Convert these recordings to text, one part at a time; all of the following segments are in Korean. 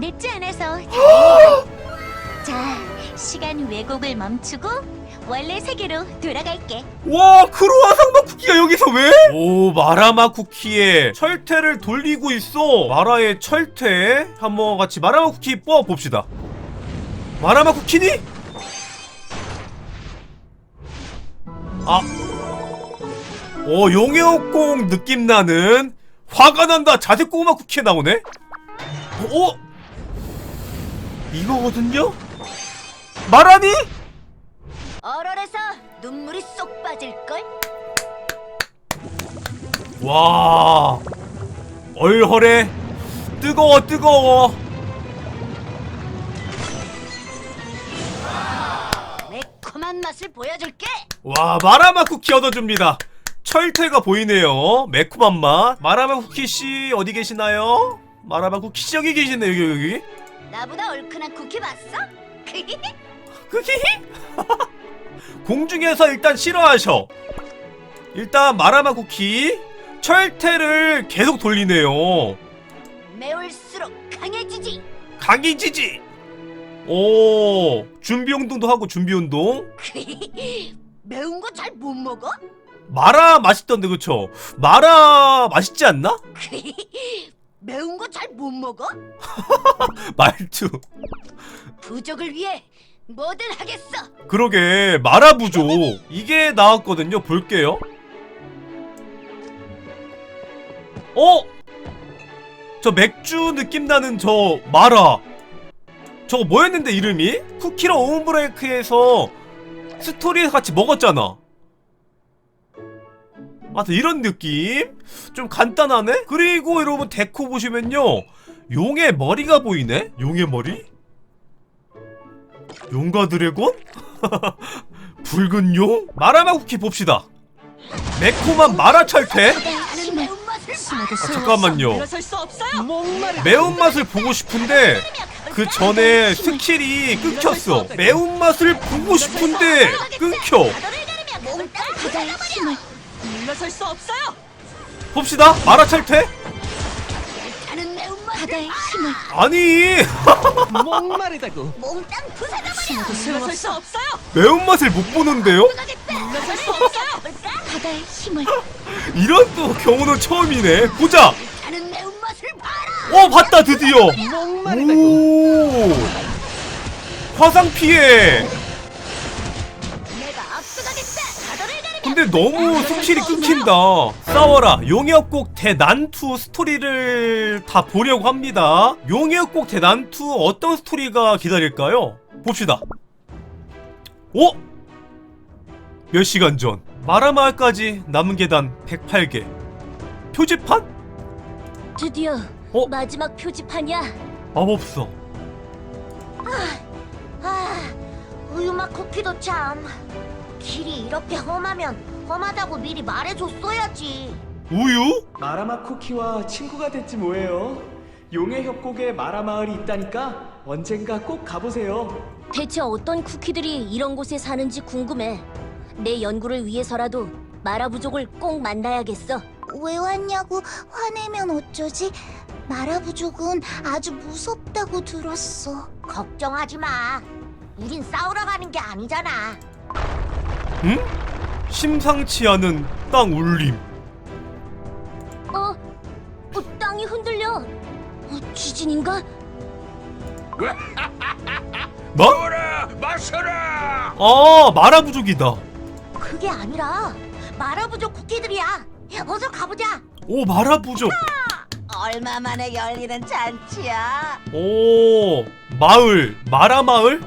늦지 않아서 다행이다. 자, 시간 왜곡을 멈추고 원래 세계로 돌아갈게. 와 크로아상맛 쿠키가 여기서 왜? 오 마라맛 쿠키에 철퇴를 돌리고 있어 마라의 철퇴 한번 같이 마라맛 쿠키 뽑아 봅시다 마라맛 쿠키니? 아 오, 용해옥공 느낌 나는 화가 난다 자색 고구마 쿠키 나오네? 오? 이거거든요? 마라니? 얼얼해서 눈물이 쏙 빠질걸? 와 얼얼해 뜨거워 뜨거워 매콤한 맛을 보여줄게. 와 마라마 쿠키 얻어줍니다 철퇴가 보이네요 매콤한 맛 마라마 쿠키 씨 어디 계시나요? 마라마 쿠키 씨 여기 계시네 여기 여기 나보다 얼큰한 쿠키 봤어? 쿠키 공중에서 일단 싫어하셔 일단 마라마 쿠키 철퇴를 계속 돌리네요 매울수록 강해지지. 강의지지 오 준비 운동도 하고 준비 운동 매운 거 잘 못 먹어? 마라 맛있던데 그쵸? 마라 맛있지 않나? 매운 거 잘 못 먹어? 말투 부족을 위해 뭐든 하겠어. 그러게 마라 부족 이게 나왔거든요 볼게요 어? 저 맥주 느낌 나는 저 마라 저거 뭐였는데 이름이? 쿠키랑 오븐브레이크에서 스토리에서 같이 먹었잖아 아 이런 느낌? 좀 간단하네? 그리고 여러분 데코 보시면요 용의 머리가 보이네? 용의 머리? 용과 드래곤? 붉은 용? 마라마 쿠키 봅시다 매콤한 마라 철퇴? 매운맛을 아, 잠깐만요. 매운맛을 보고 싶은데 그 전에 스킬이 끊겼어 매운맛을 보고 싶은데 끊겨 물러설 수 없어요. 봅시다. 마라 철퇴? 나는 매운맛 바다의 힘을. 아니! 목마르다고. 몽땅 부숴버려. 물러설 수 없어요. 매운맛을 못 보는데요? 물러설 수 없어요. 바다의 힘을. 이런 또 경우는 처음이네. 보자. 나는 매운맛을 봐라. 어 봤다 드디어. 목마르다고. 오. 화상 피해 근데 너무 스킬이 끊긴다. 싸워라. 용의역곡 대난투 스토리를 다 보려고 합니다. 용의역곡 대난투 어떤 스토리가 기다릴까요? 봅시다. 오! 몇 시간 전 마라마을까지 남은 계단 108개. 표지판? 드디어 어? 마지막 표지판이야. 마법서. 아, 우유맛 쿠키도 참. 길이 이렇게 험하면 험하다고 미리 말해줬어야지. 우유? 마라마 쿠키와 친구가 됐지 뭐예요 용의 협곡에 마라 마을이 있다니까 언젠가 꼭 가보세요 대체 어떤 쿠키들이 이런 곳에 사는지 궁금해. 내 연구를 위해서라도 마라 부족을 꼭 만나야겠어. 왜 왔냐고 화내면 어쩌지? 마라 부족은 아주 무섭다고 들었어. 걱정하지 마. 우린 싸우러 가는 게 아니잖아. 응? 심상치 않은 땅 울림. 어, 어 땅이 흔들려. 어, 지진인가? 뭐? 먹어라 마셔라 아, 마라 부족이다. 그게 아니라 마라 부족 쿠키들이야. 어서 가보자. 오, 마라 부족. 얼마 만에 열리는 잔치야. 오 마을 마라 마을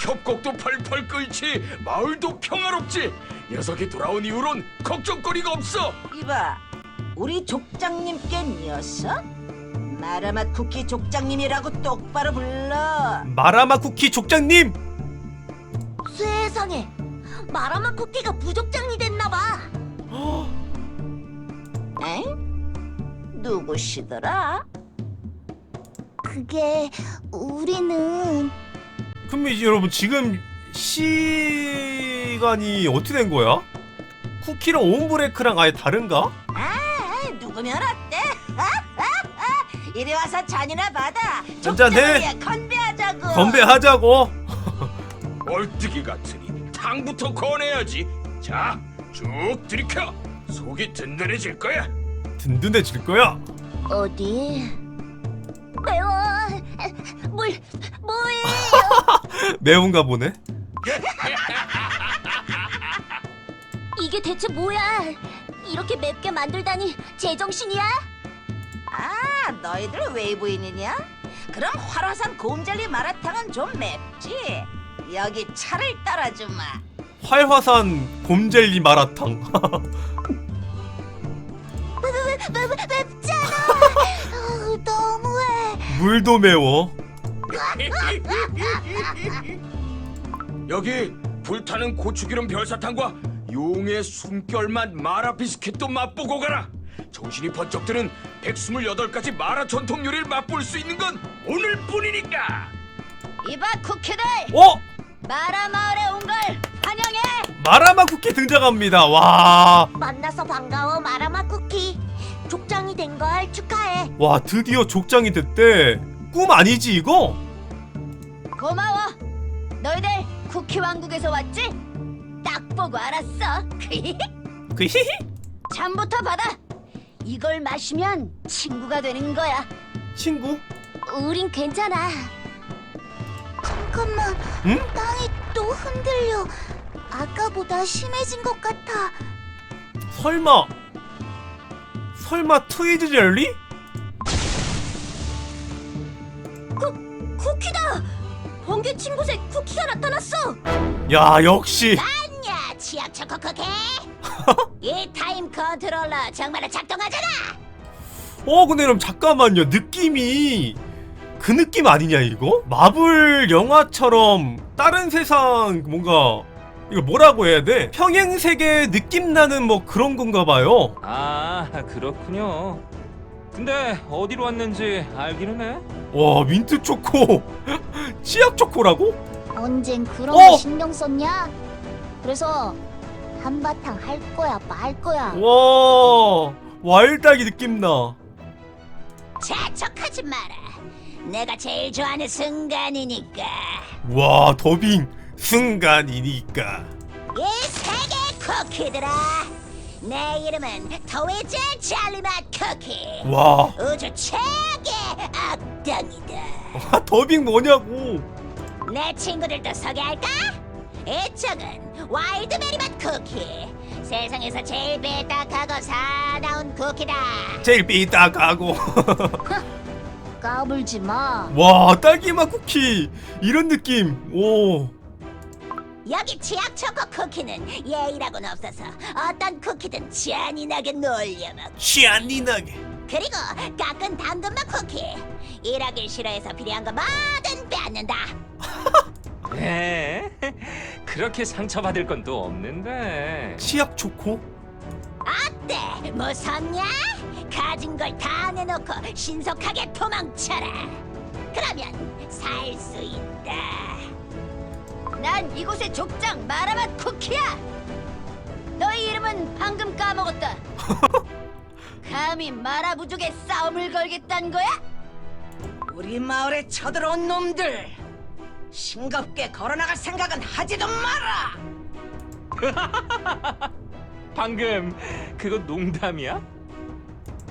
협곡도 펄펄 끓지 마을도 평화롭지 녀석이 돌아온 이후론 걱정거리가 없어 이봐, 우리 족장님께 녀석? 마라맛 쿠키 족장님이라고 똑바로 불러. 마라마 쿠키 족장님 세상에 마라맛 쿠키가 부족장이 됐나봐. 엥? 누구시더라? 그게 우리는 그럼 이제 여러분 지금 시간이 어떻게 된 거야? 쿠키랑 오븐브레이크랑 아예 다른가? 아, 누구면 어때? 이리 와서 잔이나 받아. 한잔 족장을 해. 위해 건배하자고. 건배하자고. 얼뜨기 같으니 탕부터 권해야지. 자, 쭉 들이켜. 속이 든든해질 거야. 든든해질 거야. 어디? 매워. 물, 물. 매운가 보네. 이게 대체 뭐야? 이렇게 맵게 만들다니 제정신이야? 아, 너희들 외부인이냐? 그럼 활화산 곰젤리 마라탕은 좀 맵지. 여기 차를 따라주마. 활화산 곰젤리 마라탕. 맵, 맵, 맵 물도 매워. 여기 불타는 고추기름 별사탕과 용의 숨결맛 마라 비스킷도 맛보고 가라. 정신이 번쩍 드는 128가지 마라 전통 요리를 맛볼 수 있는 건 오늘뿐이니까. 이봐 쿠키들, 어? 마라 마을에 온 걸 환영해. 마라마 쿠키 등장합니다. 와. 만나서 반가워, 마라마 쿠키. 족장이 된 걸 축하해. 와, 드디어 족장이 됐대. 꿈 아니지 이거? 고마워. 너희들 쿠키 왕국에서 왔지? 딱 보고 알았어. 그 히히. 잠부터 받아. 이걸 마시면 친구가 되는 거야. 친구? 우린 괜찮아. 잠깐만, 응? 땅이 또 흔들려. 아까보다 심해진 것 같아. 설마 설마 트위즈 젤리? 쿠키다. 번개 친구새 쿠키가 나타났어. 야 역시 야, 치약 초코 쿠키. 이 타임 컨트롤러 정말로 작동하잖아. 어 근데 그럼 잠깐만요 느낌이 그 느낌 아니냐 이거? 마블 영화처럼 다른 세상 뭔가 이거 뭐라고 해야 돼? 평행 세계 느낌 나는 뭐 그런 건가 봐요. 아 그렇군요. 근데 어디로 왔는지 알기는 해? 와 민트 초코 치약 초코라고? 언젠 그런 어! 거 신경 썼냐? 그래서 한바탕 할 거야, 말 거야. 와 와일드하게 느낌 나. 재촉하지 마라. 내가 제일 좋아하는 순간이니까. 와 더빙 순간이니까. 이 세계 쿠키들아. 내 이름은 토이즈 젤리맛 쿠키. 와 우주 최악의 악당이다. 더빙 뭐냐고. 내 친구들도 소개할까? 이쪽은 와일드베리맛 쿠키. 세상에서 제일 삐딱하고 사나운 쿠키다. 제일 삐딱하고. 까불지 마. 와 딸기맛 쿠키 이런 느낌. 오. 여기 치약 초코 쿠키는 예의라고는 없어서 어떤 쿠키든 잔인하게 놀려먹. 시안니나게. 그리고 깎은 당근맛 쿠키. 일하길 싫어해서 필요한 거 뭐든 빼앗는다. 에? 그렇게 상처받을 건또 없는데. 치약 초코? 어때? 무섭냐? 가진 걸 다 내놓고 신속하게 도망쳐라. 그러면 살 수 있다. 난 이곳의 족장 마라맛 쿠키야. 너희 이름은 방금 까먹었다. 감히 마라 부족에 싸움을 걸겠다는 거야? 우리 마을에 쳐들어온 놈들 싱겁게 걸어나갈 생각은 하지도 마라. 방금 그거 농담이야?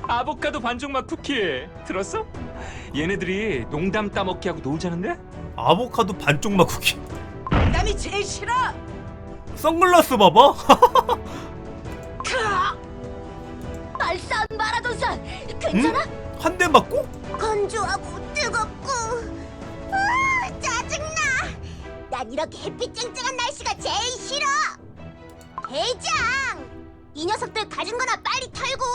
아보카도 반죽맛 쿠키 들었어? 얘네들이 농담 따먹기 하고 놀자는데? 아보카도 반쪽맛 쿠키. 농담이 제일 싫어. 선글라스 봐봐. 말싸움 마라돈사. 괜찮아? 한 대 맞고? 건조하고 뜨겁고 아, 짜증나. 난 이렇게 햇빛 쨍쨍한 날씨가 제일 싫어. 대장, 이 녀석들 가진 거나 빨리 털고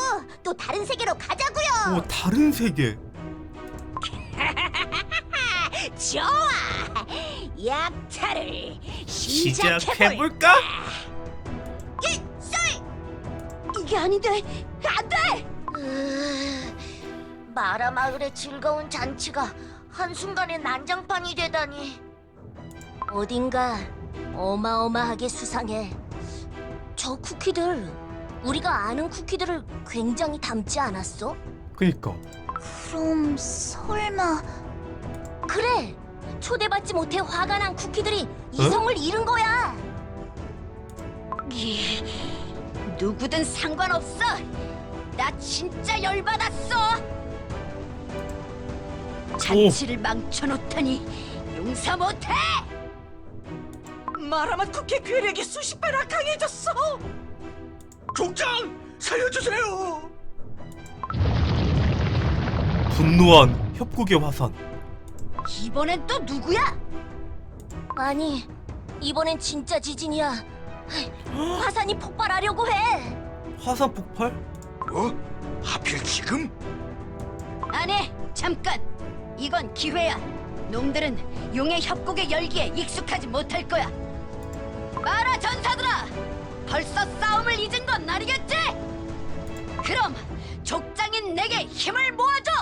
또 다른 세계로 가자고요. 오 다른 세계. 좋아. 약탈을 시작해볼까? 시작해볼까? 이게 아닌데. 안 돼. 마라 마을의 즐거운 잔치가 한순간에 난장판이 되다니. 어딘가 어마어마하게 수상해. 저 쿠키들 우리가 아는 쿠키들을 굉장히 닮지 않았어? 그니까. 그럼 설마 그래 초대받지 못해 화가 난 쿠키들이 이성을 잃은 거야 이, 누구든 상관없어. 나 진짜 열받았어. 잔치를 망쳐놓다니 용서 못해. 마라맛 쿠키 괴력이 수십 배나 강해졌어. 족장 살려주세요. 분노한 협곡의 화산 이번엔 또 누구야? 아니 이번엔 진짜 지진이야 화산이 폭발하려고 해 화산 폭발? 어? 하필 지금? 아니 잠깐. 이건 기회야. 놈들은 용의 협곡의 열기에 익숙하지 못할 거야. 마라 전사들아, 벌써 싸움을 잊은 건 아니겠지? 그럼 족장인 내게 힘을 모아줘.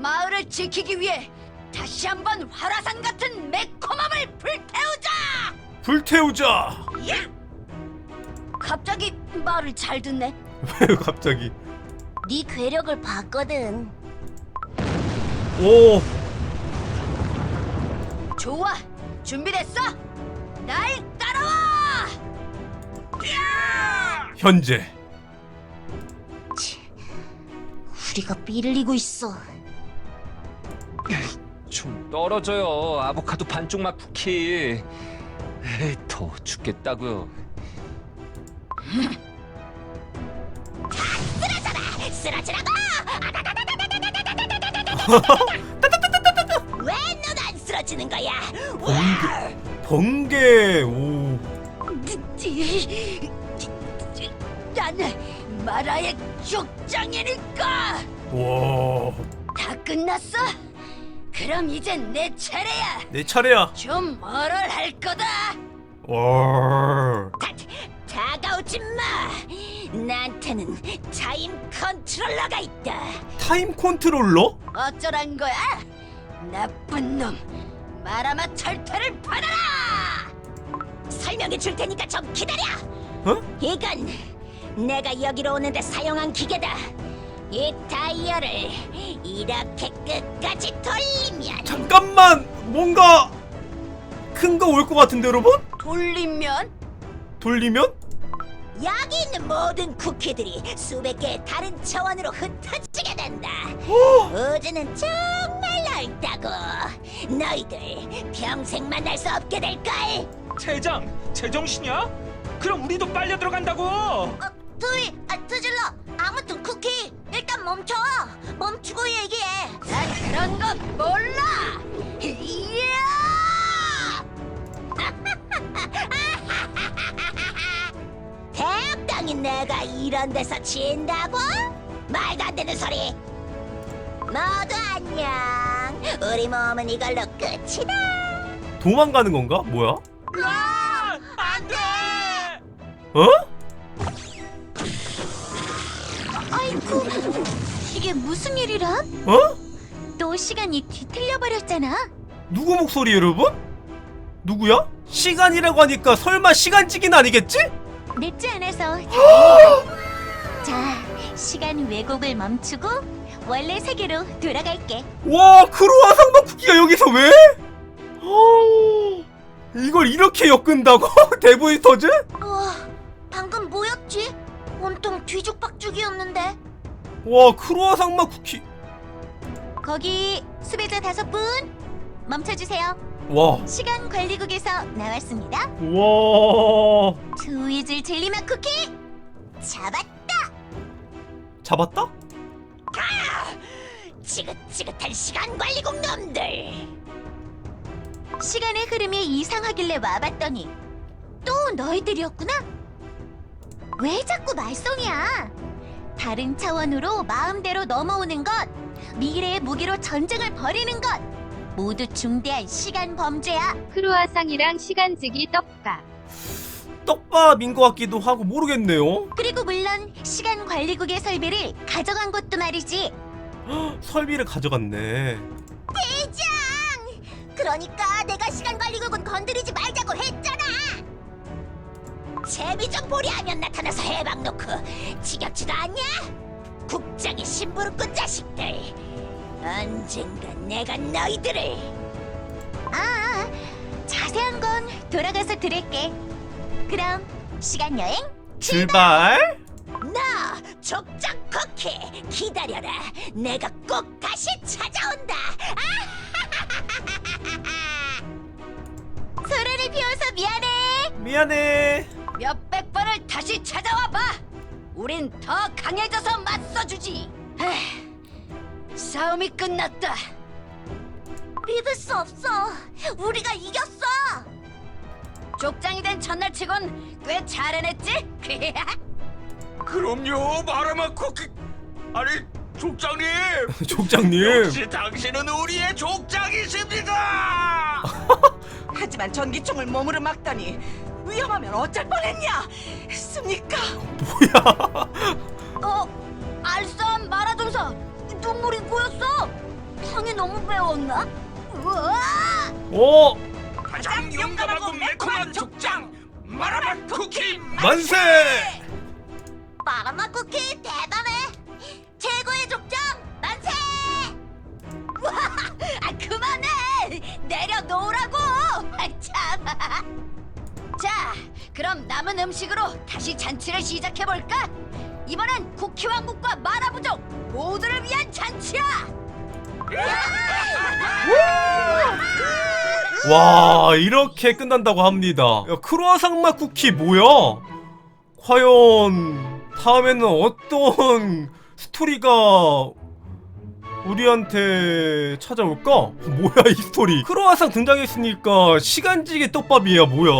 마을을 지키기 위해 다시 한번 화라산 같은 매콤함을 불태우자. 불태우자! 갑자기 말을 잘 듣네. 왜 갑자기? 네 괴력을 봤거든. 오! 좋아, 준비됐어? 날 따라와! 현재. 우리가 삐를리고 있어 좀 떨어져요. 아보카도 반쪽 맛 쿠키. 에이, 더워 죽겠다고요. 쓰러지라고! 왜넌 안 쓰러지는 거야? 번개 오난 마라의 족장이니까 와, 다 끝났어? 그럼 이젠 내 차례야. 내 차례야. 좀 뭐를 할 거다. 와, 다, 다가오지 마! 나한테는 타임 컨트롤러가 있다. 타임 컨트롤러? 어쩌란 거야? 나쁜 놈. 마라마 철퇴를 받아라. 설명해 줄 테니까 좀 기다려! 어? 이건 내가 여기로 오는데 사용한 기계다. 이 다이얼을 이렇게 끝까지 돌리면 잠깐만, 뭔가 큰 거 올 것 같은데 여러분? 돌리면 돌리면? 여기 있는 모든 쿠키들이 수백 개의 다른 차원으로 흩어지게 된다. 우주는 정말 넓다고. 너희들 평생 만날 수 없게 될 걸. 대장, 제정신이야? 그럼 우리도 빨려 들어간다고. 어, 내가 이런 데서 진다고? 말도 안 되는 소리. 모두 안녕. 우리 몸은 이걸로 끝이다. 도망가는 건가? 뭐야? 안 돼! 어? 아이쿠 이게 무슨 일이람? 어? 또 시간이 뒤틀려 버렸잖아 누구 목소리 여러분? 누구야? 시간이라고 하니까 설마 시간찌기는 아니겠지? 늦지 않아서 자 시간 왜곡을 멈추고 원래 세계로 돌아갈게 와 크로아 상박 쿠키가 여기서 왜? 어, 이걸 이렇게 엮은다고? 데브이터즈? 우와 방금 뭐였지? 온통 뒤죽박죽이었는데 와 크로아 상박 쿠키 거기 수배자 다섯 분 멈춰주세요 와 시간 관리국에서 나왔습니다 와 트위즐 젤리맛 쿠키 잡았다 잡았다? 지긋지긋한 시간 관리국 놈들. 시간의 흐름이 이상하길래 와봤더니 또 너희들이었구나? 왜 자꾸 말썽이야? 다른 차원으로 마음대로 넘어오는 것, 미래의 무기로 전쟁을 벌이는 것, 모두 중대한 시간 범죄야. 크루아상이랑 시간지기 떡밥. 떡밥인 것 같기도 하고 모르겠네요 그리고 물론 시간 관리국의 설비를 가져간 것도 말이지. 설비를 가져갔네 대장! 그러니까 내가 시간 관리국은 건드리지 말자고 했잖아. 재미 좀 보려 하면 나타나서 해방 놓고 지겹지도 않냐? 국장의 심부름꾼 자식들 언젠가 내가 너희들을 아, 자세한 건 돌아가서 들을게. 그럼 시간 여행 출발 나 족장 쿠키 기다려라. 내가 꼭 다시 찾아온다. 소리를 피워서 미안해. 미안해 몇백 번을 다시 찾아와 봐. 우린 더 강해져서 맞서주지. 에휴, 싸움이 끝났다. 믿을 수 없어. 우리가 이겼어. 족장이 된 첫날치곤 꽤 잘해냈지? 그럼요, 마라마 쿠키. 아니, 족장님. 족장님 역시 당신은 우리의 족장이십니다. 하지만 전기총을 몸으로 막다니 위험하면 어쩔 뻔했냐? 습니까? 어, 알싸한 마라종사 눈물이 고였어. 향이 너무 매웠나? 우와! 오 가장 용감하고 매콤한 족장 마라마 쿠키 만세 마라마 쿠키 대단해. 최고의 족장 만세. 아 그만해 내려놓으라고 아, 참. 자 그럼 남은 음식으로 다시 잔치를 시작해 볼까 이번엔 쿠키 왕국과 마라 부족 모두를 위한 잔치야! 와 이렇게 끝난다고 합니다. 야, 크루아상 맛 쿠키 뭐야? 과연 다음에는 어떤 스토리가 우리한테 찾아올까? 뭐야 이 스토리? 크루아상 등장했으니까 시간지게 떡밥이야 뭐야?